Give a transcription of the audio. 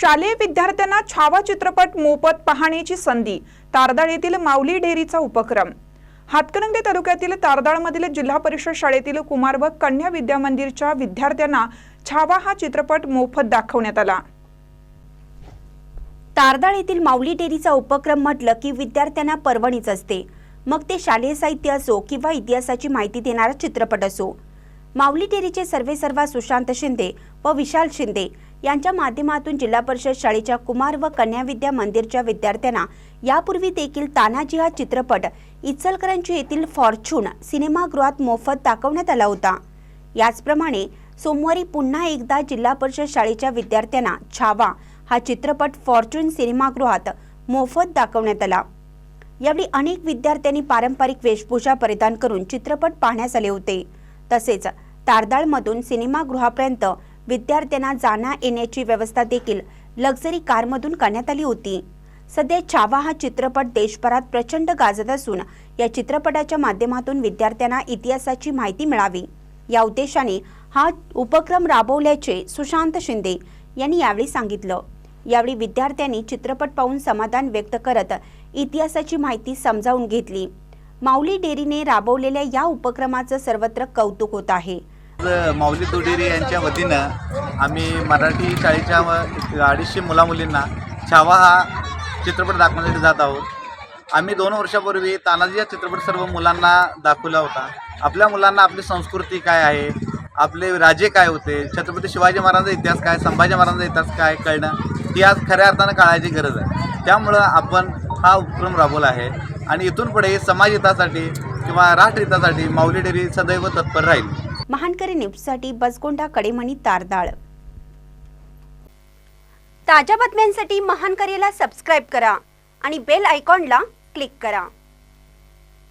शालेय विद्यार्थ्यांना छावा चित्रपट मोफत पाहण्याची संधी तारदाळ येथील माऊली डेअरीचा उपक्रम. हातकणंगले तालुक्यातील तारदाळमधील जिल्हा परिषद शाळेतील कुमार व कन्या विद्या मंदिरच्या विद्यार्थ्यांना छावा हा चित्रपट मोफत दाखवण्यात आला. तारदाळ येथील माऊली डेअरीचा उपक्रम म्हटलं की विद्यार्थ्यांना पर्वणीच असते. मग ते शालेय साहित्य असो किंवा इतिहासाची माहिती देणारा चित्रपट असो. माऊली डेअरीचे सर्वे सर्वा सुशांत शिंदे व विशाल शिंदे यांच्या माध्यमातून जिल्हा परिषद शाळेच्या कुमार व कन्या विद्या मंदिरच्या विद्यार्थ्यांना यापूर्वी देखील तानाजी हा चित्रपट इचलकरंजी येथील फॉर्च्यून सिनेमागृहात मोफत दाखवण्यात आला होता. याचप्रमाणे सोमवारी पुन्हा एकदा जिल्हा परिषद शाळेच्या विद्यार्थ्यांना छावा हा चित्रपट फॉर्च्यून सिनेमागृहात मोफत दाखवण्यात आला. यावेळी अनेक विद्यार्थ्यांनी पारंपरिक वेशभूषा परिधान करून चित्रपट पाहण्यास आले होते. तसेच तारदाळमधून सिनेमागृहापर्यंत विद्यार्थ्यांना जाण्या येण्याची व्यवस्था देखील लक्झरी कारमधून करण्यात आली होती. सध्या छावा हा चित्रपट देशभरात प्रचंड गाजत असून या चित्रपटाच्या माध्यमातून विद्यार्थ्यांना इतिहासाची माहिती मिळावी. या उद्देशाने हा उपक्रम राबवल्याचे सुशांत शिंदे यांनी यावेळी सांगितलं. यावेळी विद्यार्थ्यांनी चित्रपट पाहून समाधान व्यक्त करत इतिहासाची माहिती समजावून घेतली. माऊली डेअरीने राबवलेल्या या उपक्रमाचं सर्वत्र कौतुक होत आहे. माऊली तुडेरी यांच्या वतीनं आम्ही मराठी शाळेच्या अडीचशे मुलामुलींना छावा हा चित्रपट दाखवण्यासाठी जात आहोत. आम्ही दोन वर्षापूर्वी तानाजी हा चित्रपट सर्व मुलांना दाखवला होता. आपल्या मुलांना आपली संस्कृती काय आहे? आपले राजे काय होते? छत्रपती शिवाजी महाराजांचा इतिहास काय? संभाजी महाराजांचा इतिहास काय? कळणं ही आज खऱ्या अर्थानं काळायची गरज आहे. त्यामुळं आपण हा उपक्रम राबवला आहे आणि इथून पुढे समाज हितासाठी किंवा राष्ट्रहितासाठी माऊली डेअरी सदैव तत्पर राहील. महानकरी न्यूजसाठी बसगोंडा कडेमणी तारदाळ. ताज्या बातम्यांसाठी महानकरीला सबस्क्राईब करा आणि बेल आयकॉनला क्लिक करा.